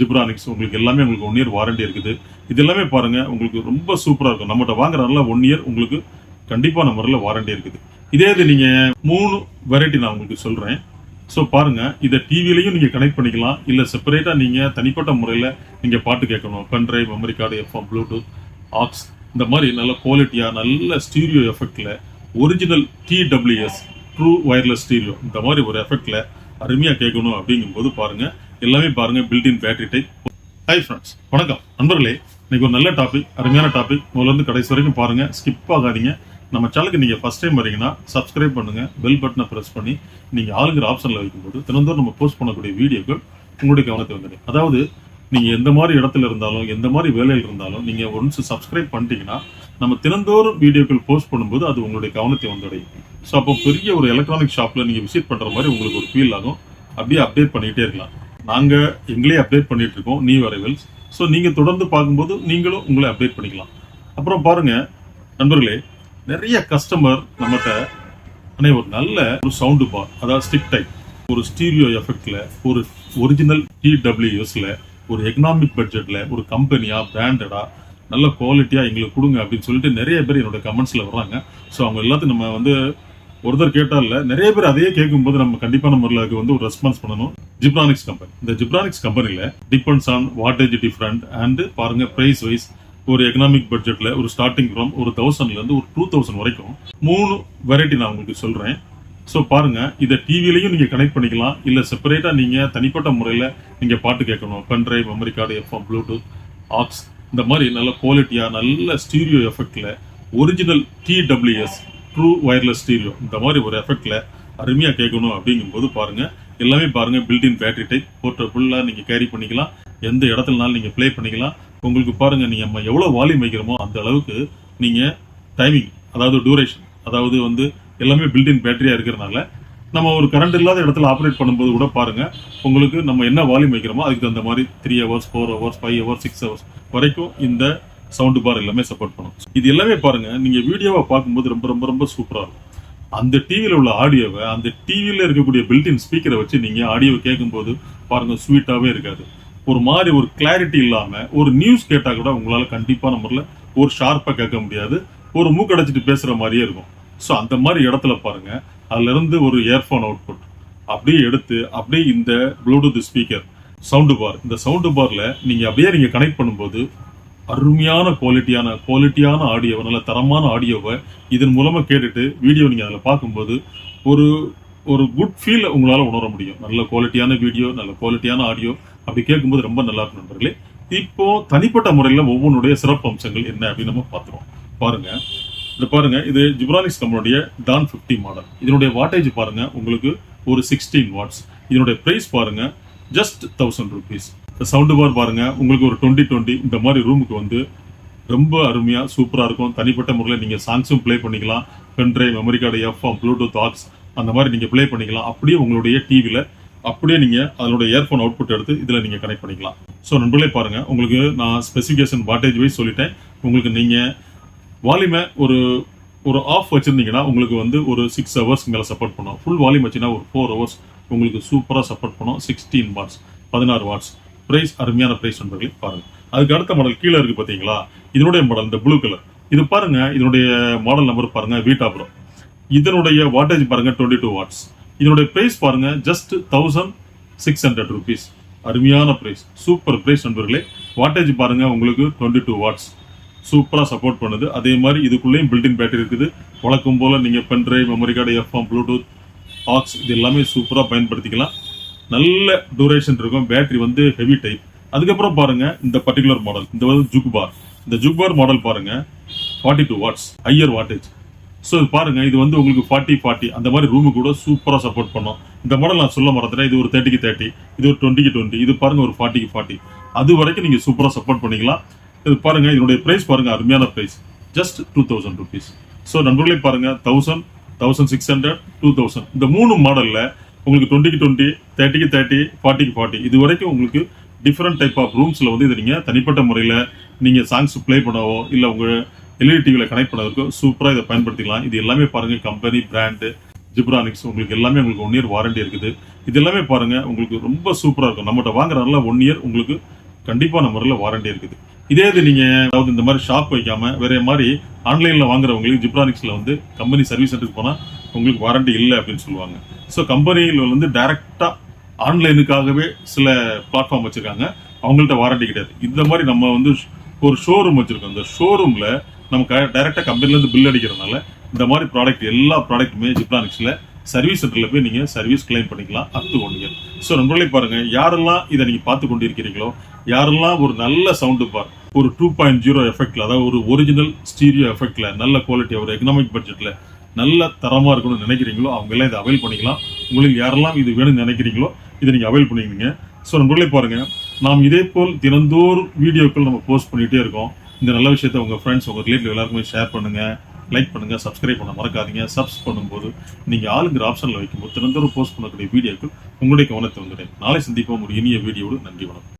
ஜிப்ரானிக்ஸ் உங்களுக்கு எல்லாமே உங்களுக்கு ஒன் இயர் வாரண்டி இருக்குது. இது எல்லாமே பாருங்கள் உங்களுக்கு ரொம்ப சூப்பராக இருக்கும். நம்மகிட்ட வாங்குறதுனால ஒன் இயர் உங்களுக்கு கண்டிப்பாக நம்ம முறையில் வாரண்டி இருக்குது. இதே இது நீங்கள் மூணு வெரைட்டி நான் உங்களுக்கு சொல்கிறேன் ஸோ பாருங்கள் இதை டிவிலையும் நீங்கள் கனெக்ட் பண்ணிக்கலாம். இல்லை செப்பரேட்டாக நீங்கள் தனிப்பட்ட முறையில் நீங்கள் பாட்டு கேட்கணும். Pen drive memory card FM Bluetooth aux இந்த மாதிரி நல்ல குவாலிட்டியாக நல்ல stereo எஃபெக்டில் original TWS true wireless stereo இந்த மாதிரி ஒரு எஃபெக்டில் அருமையாக கேட்கணும் அப்படிங்கும்போது பாருங்கள் எல்லாமே பாருங்க built in battery type hi friends வணக்கம். நண்பர்களே இன்னைக்கு ஒரு நல்ல டாபிக் அருமையான டாபிக் முதல்ல இருந்து கடைசி வரைக்கும் பாருங்க ஸ்கிப் ஆகாதீங்க. நம்ம சேனலுக்கு நீங்க ஃபர்ஸ்ட் டைம் வரீங்கன்னா சப்ஸ்கிரைப் பண்ணுங்க பெல் பட்டனை பிரஸ் பண்ணி நீங்க ஆளுங்கிற ஆப்ஷன்ல வைக்கும்போது தினந்தோறும் நம்ம போஸ்ட் பண்ணக்கூடிய வீடியோக்கள் உங்களுடைய கவனத்தை வந்துடும். அதாவது நீங்க எந்த மாதிரி இடத்துல இருந்தாலும் எந்த மாதிரி வேலையில் இருந்தாலும் நீங்க ஒன்ஸ் சப்ஸ்கிரைப் பண்ணிட்டீங்கன்னா நம்ம தினந்தோறும் வீடியோக்கள் போஸ்ட் பண்ணும்போது அது உங்களுடைய கவனத்தை வந்தடையும். ஸோ அப்போ பெரிய ஒரு எலக்ட்ரானிக் ஷாப்ல நீங்க விசிட் பண்ற மாதிரி உங்களுக்கு ஒரு ஃபீல் ஆகும். அப்படியே அப்டேட் பண்ணிக்கிட்டே இருக்கலாம். நாங்கள் எங்களே அப்டேட் பண்ணிட்டு இருக்கோம் நியூ அரைவல்ஸ் ஸோ நீங்கள் தொடர்ந்து பார்க்கும்போது நீங்களும் உங்களை அப்டேட் பண்ணிக்கலாம். அப்புறம் பாருங்கள் நண்பர்களே நிறைய கஸ்டமர் நம்மகிட்ட ஆனால் ஒரு நல்ல ஒரு சவுண்டு பார் அதாவது ஸ்டிக் டைப் ஒரு ஸ்டீரியோ எஃபெக்டில் ஒரு ஒரிஜினல் டிடபிள்யூஎஸில் ஒரு எக்கனாமிக் பட்ஜெட்டில் ஒரு கம்பெனியாக பிராண்டடாக நல்ல குவாலிட்டியாக எங்களுக்கு கொடுங்க அப்படின்னு சொல்லிட்டு நிறைய பேர் என்னோட கமெண்ட்ஸில் வர்றாங்க. ஸோ அவங்க எல்லாத்தையும் நம்ம வந்து ஒருத்தர் கேட்டால நிறைய பேர் அதையே கேட்கும்போது நம்ம கண்டிப்பான முறையில் அதுக்கு வந்து ஒரு ரெஸ்பான்ஸ் பண்ணணும். ஜிப்ரானிக்ஸ் கம்பெனி இந்த ஜிப்ரானிக்ஸ் கம்பெனியில் depends on wattage different and பாருங்க பிரைஸ் வைஸ் ஒரு எக்கனாமிக் பட்ஜெட்டில் ஒரு ஸ்டார்டிங் ஃப்ரம் ஒரு தௌசண்ட்லேருந்து ஒரு டூ தௌசண்ட் வரைக்கும் மூணு வெரைட்டி நான் உங்களுக்கு சொல்கிறேன் ஸோ பாருங்கள் இதை டிவிலையும் நீங்கள் கனெக்ட் பண்ணிக்கலாம். இல்லை செப்பரேட்டாக நீங்கள் தனிப்பட்ட முறையில் நீங்கள் பாட்டு கேட்கணும். Pen drive memory card FM Bluetooth aux இந்த மாதிரி நல்ல குவாலிட்டியாக நல்ல stereo எஃபெக்டில் original TWS true wireless stereo இந்த மாதிரி ஒரு எஃபெக்டில் அருமையாக கேட்கணும் அப்படிங்கும்போது பாருங்கள் எல்லாமே பாருங்கள் பில்டின் பேட்டரி டைப் போர்ட்டபுல்லாக நீங்கள் கேரி பண்ணிக்கலாம். எந்த இடத்துலனாலும் நீங்கள் ப்ளே பண்ணிக்கலாம். உங்களுக்கு பாருங்கள் நீங்கள் நம்ம எவ்வளோ வால்யூம் வைக்கிறோமோ அந்த அளவுக்கு நீங்கள் டைமிங் அதாவது டூரேஷன் அதாவது வந்து எல்லாமே பில்டின் பேட்டரியாக இருக்கிறனால நம்ம ஒரு கரண்ட் இல்லாத இடத்துல ஆப்ரேட் பண்ணும்போது கூட பாருங்கள் உங்களுக்கு நம்ம என்ன வால்யூம் வைக்கிறோமோ அதுக்கு தகுந்த மாதிரி three hours four hours five hours six hours வரைக்கும் இந்த சவுண்டு பார் எல்லாமே சப்போர்ட் பண்ணும். இது எல்லாமே பாருங்க நீங்க வீடியோவை பார்க்கும்போது ரொம்ப ரொம்ப ரொம்ப சூப்பராக இருக்கும். அந்த டிவியில உள்ள ஆடியோவை அந்த டிவியில இருக்கக்கூடிய பில்டின் ஸ்பீக்கரை வச்சு நீங்கள் ஆடியோவை கேட்கும்போது பாருங்க ஸ்வீட்டாகவே இருக்காது. ஒரு மாதிரி ஒரு கிளாரிட்டி இல்லாமல் ஒரு நியூஸ் கேட்டால் கூட உங்களால் கண்டிப்பான முறையில் ஒரு ஷார்ப்பாக கேட்க முடியாது. ஒரு மூக்கடைச்சிட்டு பேசுற மாதிரியே இருக்கும். ஸோ அந்த மாதிரி இடத்துல பாருங்க அதுல இருந்து ஒரு இயர்ஃபோன் அவுட்புட் அப்படியே எடுத்து அப்படியே இந்த ப்ளூடூத் ஸ்பீக்கர் சவுண்டு பார் இந்த சவுண்டு பார்ல நீங்கள் அப்படியே நீங்கள் கனெக்ட் பண்ணும்போது அருமையான குவாலிட்டியான குவாலிட்டியான ஆடியோவை நல்ல தரமான ஆடியோவை இதன் மூலமாக கேட்டுட்டு வீடியோ நீங்கள் அதில் பார்க்கும்போது ஒரு ஒரு குட் ஃபீல் உங்களால் உணர முடியும். நல்ல குவாலிட்டியான வீடியோ நல்ல குவாலிட்டியான ஆடியோ அப்படி கேட்கும்போது ரொம்ப நல்லா இருக்கும் நண்பர்களே. இப்போ தனிப்பட்ட முறையில் ஒவ்வொன்றுடைய சிறப்பு அம்சங்கள் என்ன அப்படின்னு நம்ம பார்த்துருவோம். பாருங்க. இது பாருங்க. இது ஜிப்ரானிக்ஸ் நம்மளுடைய டான் 50 மாடல் இதனுடைய வாட்டேஜ் பாருங்க. உங்களுக்கு ஒரு சிக்ஸ்டீன் வாட்ஸ் இதனுடைய ப்ரைஸ் பாருங்க. Just thousand rupees sound bar பாருங்கள் உங்களுக்கு ஒரு டுவெண்ட்டி டுவெண்ட்டி இந்த மாதிரி ரூமுக்கு வந்து ரொம்ப அருமையாக சூப்பராக இருக்கும். தனிப்பட்ட முறையில் நீங்கள் சாங்ஸும் ப்ளே பண்ணிக்கலாம். Pen memory card FM Bluetooth aux அந்த மாதிரி நீங்கள் ப்ளே பண்ணிக்கலாம். அப்படியே உங்களுடைய டிவியில் அப்படியே நீங்கள் அதனோட இயர்ஃபோன் அவுட்புட் எடுத்து இதில் நீங்கள் கனெக்ட் பண்ணிக்கலாம். ஸோ நண்பர்களே பாருங்கள் உங்களுக்கு நான் ஸ்பெசிஃபிகேஷன் வாட்டேஜ் வைஸ் சொல்லிட்டேன். உங்களுக்கு நீங்கள் வால்யூமை ஒரு ஒரு ஆஃப் வச்சுருந்தீங்கன்னா உங்களுக்கு வந்து ஒரு சிக்ஸ் ஹவர்ஸ் மேலே சப்போர்ட் பண்ணும் ஃபுல் வால்யூம் வச்சுன்னா ஒரு ஃபோர் ஹவர்ஸ் உங்களுக்கு சூப்பராக சப்போர்ட் பண்ணும் சிக்ஸ்டீன் வாட்ஸ் பதினாறு வாட்ஸ் பிரைஸ் அருமையான பிரைஸ் நண்பர்களே பாருங்கள் அதுக்கு அடுத்த மாடல் கீழே இருக்கு பார்த்தீங்களா இதனுடைய மாடல் இந்த ப்ளூ கலர் இது பாருங்க இதனுடைய மாடல் நம்பர் பாருங்க வீட்டா ப்ரோ இதனுடைய வாட்டேஜ் பாருங்க டுவெண்ட்டி டூ வாட்ஸ் இதனுடைய பிரைஸ் பாருங்கள் just thousand six hundred rupees அருமையான பிரைஸ் சூப்பர் பிரைஸ் நண்பர்களே. வாட்டேஜ் பாருங்கள் உங்களுக்கு டுவெண்ட்டி டூ வாட்ஸ் சூப்பராக சப்போர்ட் பண்ணுது. அதே மாதிரி இதுக்குள்ளேயும் பில்டின் பேட்டரி இருக்குது. வழக்கம் போல் நீங்கள் pen memory card FM Bluetooth aux இது எல்லாமே சூப்பராக பயன்படுத்திக்கலாம். நல்ல டூரேஷன் இருக்கும். பேட்டரி வந்து ஹெவி டைப் அதுக்கப்புறம் பாருங்க இந்த பர்டிகுலர் மாடல் இந்த வந்து ஜுக் பார் இந்த ஜுக் பார் மாடல் பாருங்க forty two watts higher wattage so இது பாருங்க இது வந்து உங்களுக்கு ஃபார்ட்டி ஃபார்ட்டி அந்த மாதிரி ரூமு கூட சூப்பராக சப்போர்ட் பண்ணும். இந்த மாடல் நான் சொல்ல மறந்துட்டேன். இது ஒரு தேர்ட்டிக்கு தேர்ட்டி இது ஒரு டுவெண்ட்டிக்கு டுவெண்ட்டி இது பாருங்க ஒரு ஃபார்ட்டிக்கு ஃபார்ட்டி அது வரைக்கும் நீங்கள் சூப்பராக சப்போர்ட் பண்ணிக்கலாம். இது பாருங்க இதனுடைய ப்ரைஸ் பாருங்க அருமையான price just two thousand rupees so நண்பர்களே பாருங்க thousand thousand six hundred two thousand இந்த மூணு மாடலில் உங்களுக்கு டுவெண்ட்டிக்கு டுவெண்ட்டி தேர்ட்டிக்கு தேர்ட்டி ஃபார்ட்டிக்கு ஃபார்ட்டி இது வரைக்கும் உங்களுக்கு டிஃப்ரெண்ட் டைப் ஆஃப் ரூம்ஸில் வந்து இதை நீங்கள் தனிப்பட்ட முறையில் நீங்கள் சாங்ஸ் ப்ளே பண்ணவோ இல்லை உங்கள் எல்இடி டிவியில் கனெக்ட் பண்ணதுக்கு சூப்பராக இதை பயன்படுத்திக்கலாம். இது எல்லாமே பாருங்கள் கம்பெனி பிராண்டு ஜிப்ரானிக்ஸ் உங்களுக்கு எல்லாமே உங்களுக்கு ஒன் இயர் வாரண்டி இருக்குது. இது எல்லாமே பாருங்கள் உங்களுக்கு ரொம்ப சூப்பராக இருக்கும். நம்மகிட்ட வாங்குறதுனால ஒன் இயர் உங்களுக்கு கண்டிப்பான நம்ம முறையில் வாரண்டி இருக்குது. இதே இது நீங்கள் அதாவது இந்த மாதிரி ஷாப் வைக்காம வேறு மாதிரி ஆன்லைனில் வாங்குறவங்களுக்கு ஜிப்ரானிக்ஸில் வந்து கம்பெனி சர்வீஸ் சென்டருக்கு போனால் உங்களுக்கு வாரண்டி இல்லை அப்படின்னு சொல்லுவாங்க. ஸோ கம்பெனியில் வந்து டைரக்டா ஆன்லைனுக்காகவே சில பிளாட்ஃபார்ம் வச்சுருக்காங்க. அவங்கள்ட்ட வாரண்டி கிடையாது. இந்த மாதிரி நம்ம வந்து ஒரு ஷோரூம் வச்சுருக்கோம். இந்த ஷோரூமில் நம்ம டைரக்டா கம்பெனில இருந்து பில் அடிக்கிறதுனால இந்த மாதிரி ப்ராடக்ட் எல்லா ப்ராடக்ட்டுமே ஜிப்லானிக்ஸில் சர்வீஸ் சென்டரில் போய் நீங்கள் சர்வீஸ் கிளைம் பண்ணிக்கலாம். அத்து கொண்டீங்க ஸோ நம்மளே பாருங்க யாரெல்லாம் இதை நீங்கள் பார்த்து கொண்டிருக்கிறீங்களோ யாரெல்லாம் ஒரு நல்ல சவுண்டு பார் ஒரு டூ பாயிண்ட் ஜீரோ எஃபெக்டில் அதாவது ஒரு ஒரிஜினல் ஸ்டீரியோ எஃபெக்டில் நல்ல குவாலிட்டி ஒரு எக்கனாமிக் பட்ஜெட்டில் நல்ல தரமாக இருக்கணும்னு நினைக்கிறீங்களோ அவங்க இதை அவைல் பண்ணிக்கலாம். உங்களுக்கு யாரெல்லாம் இது வேணும்னு நினைக்கிறீங்களோ இதை நீங்கள் அவைல் பண்ணிக்கிறீங்க ஸோ நண்பர்களே பாருங்கள் நாம் இதே போல் தினந்தோறும் வீடியோக்கள் நம்ம போஸ்ட் பண்ணிகிட்டே இருக்கோம். இந்த நல்ல விஷயத்தை உங்கள் ஃப்ரெண்ட்ஸ் உங்க ரிலேட்டிவ் எல்லாருக்குமே ஷேர் பண்ணுங்கள் லைக் பண்ணுங்கள் சப்ஸ்கிரைப் பண்ண மறக்காதீங்க. சப்ஸ் பண்ணும்போது நீங்கள் ஆளுங்கிற ஆப்ஷனில் வைக்கும்போது தினந்தோறும் போஸ்ட் பண்ணக்கூடிய வீடியோக்கள் உங்களுடைய கவனத்தை வந்துடும். நாளை சந்திப்போம் ஒரு இனிய வீடியோடு நன்றி வணக்கம்.